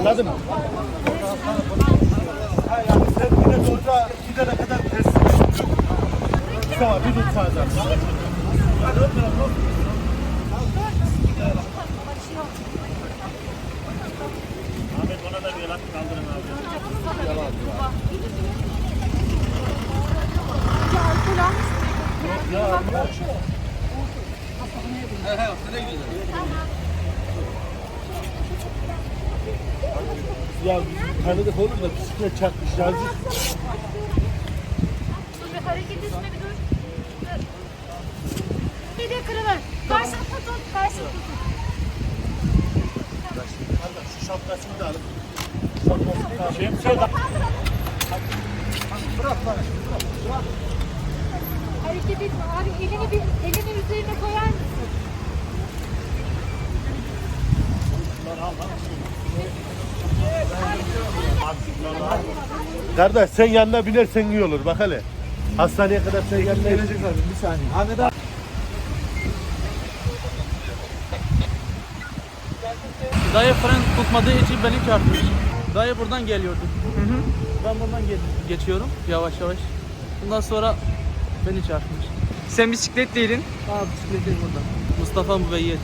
Anladın mı? Ha yani sen yine de orada gidene kadar ters. Tamam bir tut sağdan. Hadi ön tarafa. Ahmet ona da bir el at kaldırın abi. Ya tanıdık oğlum da bisiklet çarpmış yazık. Dur bir hareket etme bir dur. Dur. Bir de kırılır. Karşını tutun. Karşını tutun. Şu şapkasını da alın. Şapkasını da alın. Şemsiye de Hareket etme. Abi elini bir elini üzerine koyar mısın? Kardeş sen yanına binersen iyi olur bak hele. Hastaneye kadar sen yanına Gelecek abi bir saniye. Ahmet abi. Dayı fren tutmadığı için beni çarpmış. Dayı buradan geliyordu. Ben buradan ge- geçiyorum yavaş yavaş. Ondan sonra beni çarpmış. Sen bisiklet değildin. Aa bisikletim burada. Mustafa Mübeyyel.